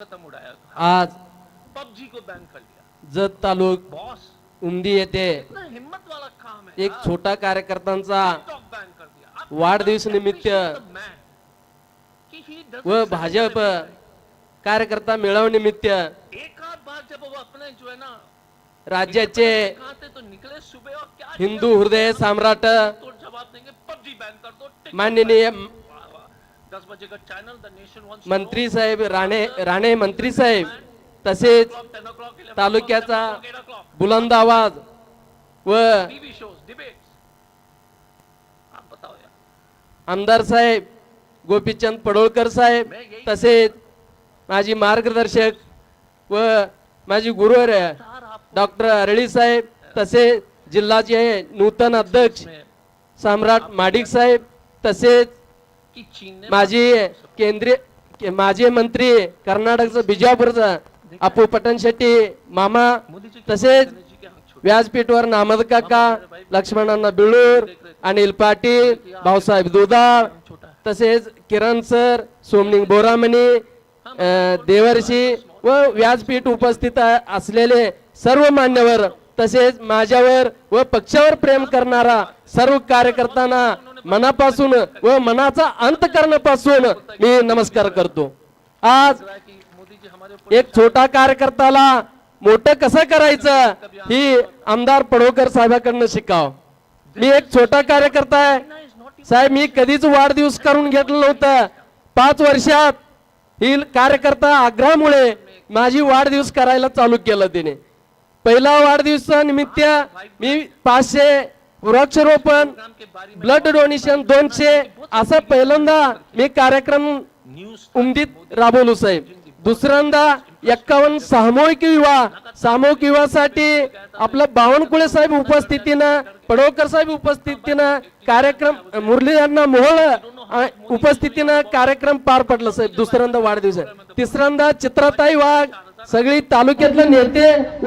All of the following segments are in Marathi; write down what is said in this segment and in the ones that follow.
खत्म उड़ाया आज पबजी को बैन कर दिया। जत तालुक बॉस उमदी येथे इतना हिम्मत वाला काम है एक छोटा कार्यकर्त्यांचा वाढदिवस निमित्त व भाजप. कार्यकर्ता मेळावनिमित्त एक आध बार जब वो अपने जो है ना राज्याचे हिंदू हृदय सम्राट माननीय मंत्री साहेब राणे राणे मंत्री साहेब तसेच तालुक्याचा बुलंद आवाज व आमदार साहेब गोपीचंद पडोळकर साहेब तसेच माझी मार्गदर्शक व माझी गुरुवर आप डॉक्टर अरळी साहेब तसेच जिल्हाचे नूतन अध्यक्ष सम्राट माडिक साहेब तसेच माजी केंद्रीय के- माजी मंत्री कर्नाटकचं बिजापूरचं अपू पटन शेट्टी मामा तसेच व्यासपीठवर नामद काका लक्ष्मणांना बिळूर अनिल पाटील भाऊसाहेब दुधाळ तसेच किरण सर सोमनिंग बोरामणी देवर्षी व व्यासपीठ उपस्थित असलेले सर्व मान्यवर तसेच माझ्यावर व पक्षावर प्रेम करणारा सर्व कार्यकर्त्यांना मनापासून व मनाचा अंत करण्यापासून मी नमस्कार करतो. आज एक छोटा कार्यकर्त्याला मोठं कसं करायचं ही आमदार पडोकर साहेबाकडनं शिकाव. मी एक छोटा कार्यकर्ता आहे. साहेब मी कधीच वाढदिवस करून घेतलं नव्हतं. पाच वर्षात ही कार्यकर्ता आग्रहामुळे माझी वाढदिवस करायला चालू केलं तिने. पहिला वाढदिवसा निमित्त मी पाचशे वृक्षारोपण ब्लड डोनेशन दोनशे असं पहिल्यांदा मी कार्यक्रम उमदीत राबवलो साहेब. दुसऱ्यांदा एक्कावन्न सामूहिक विवाह सामूहिक विवाहासाठी आपलं बावनकुळे साहेब उपस्थितीनं पडवकर साहेब उपस्थितीनं कार्यक्रम मुरलीधरना मोहळ उपस्थितीनं कार्यक्रम पार पडला साहेब दुसऱ्यांदा वाढदिवस. तिसऱ्यांदा चित्राताई वाघ सगळी तालुक्यातले नेते व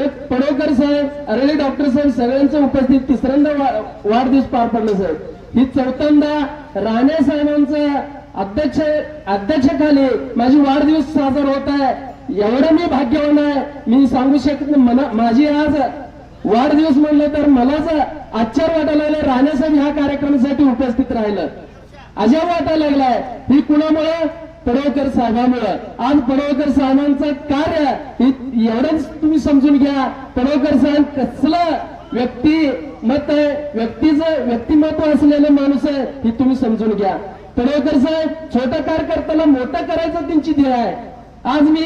साहेब अरळी डॉक्टर साहेब सगळ्यांचं उपस्थित तिसऱ्यांदा वाढदिवस पार पडलं साहेब. ही चौथ्यांदा राणे साहेबांचं अध्यक्ष अध्यक्षाखाली माझी वाढदिवस साजरा होत आहे. एवढं मी भाग्यवान आहे. मी सांगू शकत नाही माझी आज वाढदिवस म्हणलं तर मलाच आश्चर्य वाटायला लागलं राणेसाहेब ह्या कार्यक्रमासाठी उपस्थित राहिलं. अजब वाटायला लागलाय. ही कुणामुळे? पडवकर साहेबांमुळे. आज पडवकर साहेबांचं कार्य एवढंच तुम्ही समजून घ्या. पडवकर साहेब कसलं व्यक्ती मत आहे व्यक्तीचं व्यक्तिमत्व असलेलं माणूस आहे हे तुम्ही समजून घ्या. पडवकर साहेब छोटा कार्यकर्त्याला मोठं करायचं त्यांची ध्येय आहे. आज मी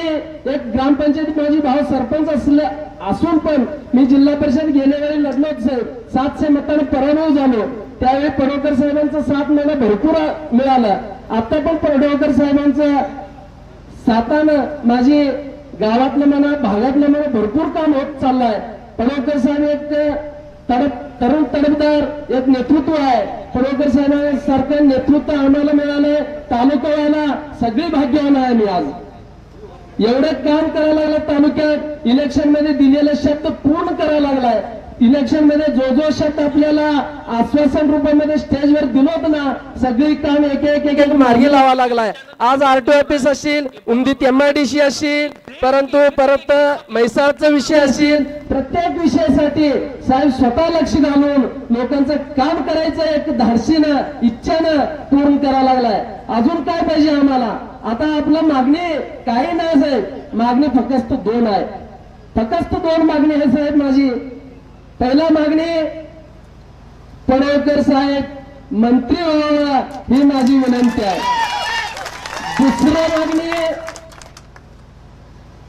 एक ग्रामपंचायत माझी भाव सरपंच असलं असून पण मी जिल्हा परिषद गेल्या वेळी लढलो साहेब. सातशे मताने पराभव झालो. त्यावेळी पडवकर साहेबांचा साथ मला भरपूर मिळाला. आता पण पडवकर साहेबांचं सातानं माझी गावातलं म्हणा भागातलं म्हणा भरपूर काम होत चाललंय. पडवकर साहेब एक तडप तरुण तडपदार एक नेतृत्व आहे. पडवकर साहेबांसारखं नेतृत्व आम्हाला मिळालंय. तालुक्याला सगळी भाग्यवान आहे मी आज. एवढं काम करायला लागलं तालुक्यात इलेक्शनमध्ये दिलेलं शब्द पूर्ण करायला लागलाय. इलेक्शनमध्ये जो जो शब्द आपल्याला आश्वासन रूपामध्ये स्टेजवर दिलो होतं ना सगळी काम एक एक एक एक मार्गी लावा लागलाय. आज आरटीओ ऑफिस असतील उमदीत एमआयडीसी असतील परंतु परत म्हैसाळचा विषय असेल प्रत्येक विषयासाठी साहेब स्वतः लक्ष घालून लोकांचं काम करायचं एक धाडशीनं इच्छानं पूर्ण करायला लागलाय. अजून काय पाहिजे आम्हाला? आता आपलं मागणी काही नाही साहेब. मागणी फक्त दोन आहे. फक्त दोन मागणी आहे साहेब माझी. पहिला मागणी पडवकर साहेब मंत्री व्हावा ही माझी विनंती आहे. दुसरी मागणी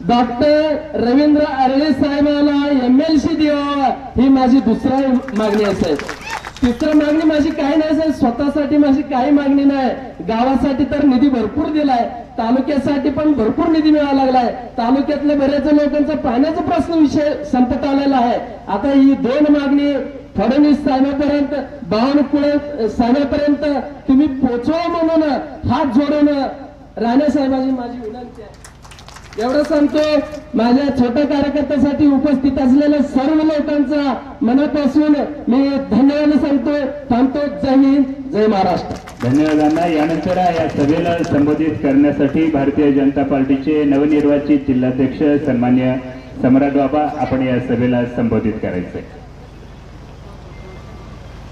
डॉक्टर रवींद्र आरळे साहेबाला एम एल सी द्यावा ही माझी दुसरी मागणी आहे साहेब मागणी माझी काही नाही साहेब स्वतःसाठी माझी काही मागणी नाही. गावासाठी तर निधी भरपूर दिलाय तालुक्यासाठी पण भरपूर निधी मिळायला लागलाय. तालुक्यातल्या बऱ्याच लोकांचा पाण्याचा प्रश्न विषय संपत आलेला आहे. आता ही दोन मागणी फडणवीस साहेबापर्यंत बावनकुळे साहेबापर्यंत तुम्ही पोचवा म्हणून हात जोडून राणे साहेबांची माझी विनंती आहे. एवढं सांगतो माझ्या छोट्या कार्यकर्त्यासाठी उपस्थित असलेल्या सर्व लोकांचा मनापासून मी धन्यवाद सांगतो थांबतो. जय हिंद जय महाराष्ट्र. धन्यवादांना. यानंतर या सभेला संबोधित करण्यासाठी भारतीय जनता पार्टीचे नवनिर्वाचित जिल्हाध्यक्ष सन्मान्य सम्राट बाबा आपण या सभेला संबोधित करायचे